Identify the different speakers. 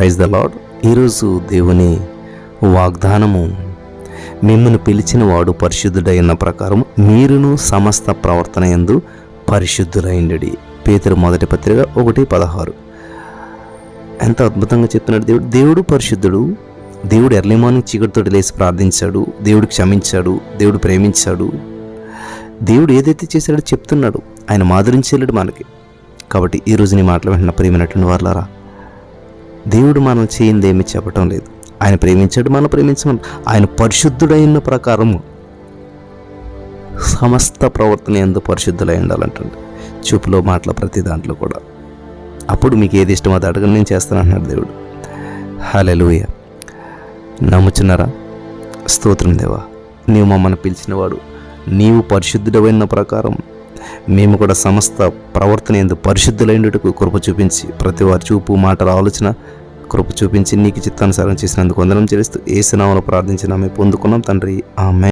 Speaker 1: Praise the lord ఈరోజు దేవుని వాగ్దానము మిమ్మల్ని పిలిచిన వాడు పరిశుద్ధుడైన ప్రకారం మీరును సమస్త ప్రవర్తన ఎందు పరిశుద్ధులైండడి పేతురు మొదటి పత్రిక ఒకటి పదహారు. ఎంత అద్భుతంగా చెప్తున్నాడు దేవుడు. దేవుడు పరిశుద్ధుడు. దేవుడు ఎర్లీ మార్నింగ్ చీకటితోటి లేచి ప్రార్థించాడు. దేవుడు క్షమించాడు. దేవుడు ప్రేమించాడు. దేవుడు ఏదైతే చేశాడో చెప్తున్నాడు. ఆయన మాధురించేలాడు మనకి. కాబట్టి ఈరోజు నీ మాటలు వెంటనే ప్రేమైనటువంటి వాళ్ళారా దేవుడు మనం చేయింది ఏమి చెప్పటం లేదు. ఆయన ప్రేమించాడు మనం ప్రేమించమని. ఆయన పరిశుద్ధుడైన ప్రకారము సమస్త ప్రవర్తన ఎందు పరిశుద్ధులై ఉండాలంటండి. చూపులో మాటల ప్రతి దాంట్లో కూడా. అప్పుడు మీకు ఏది ఇష్టమో అది అడగని నేను చేస్తాను అంటున్నాడు దేవుడు. హాలెలూయ నమ్ముచున్నారా? స్తోత్రం దేవా. నీవు మమ్మల్ని పిలిచినవాడు. నీవు పరిశుద్ధుడైన ప్రకారం మేము కూడా సమస్త ప్రవర్తన ఎందు పరిశుద్ధులైనటుకు కృప చూపించి ప్రతి వారి చూపు మాటల ఆలోచన కృప చూపించి నీకు చిత్తానుసారం చేసినందుకు వందనం చేస్తూ ఏ నామలో ప్రార్థించిన మేము పొందుకున్నాం. తండ్రి ఆమె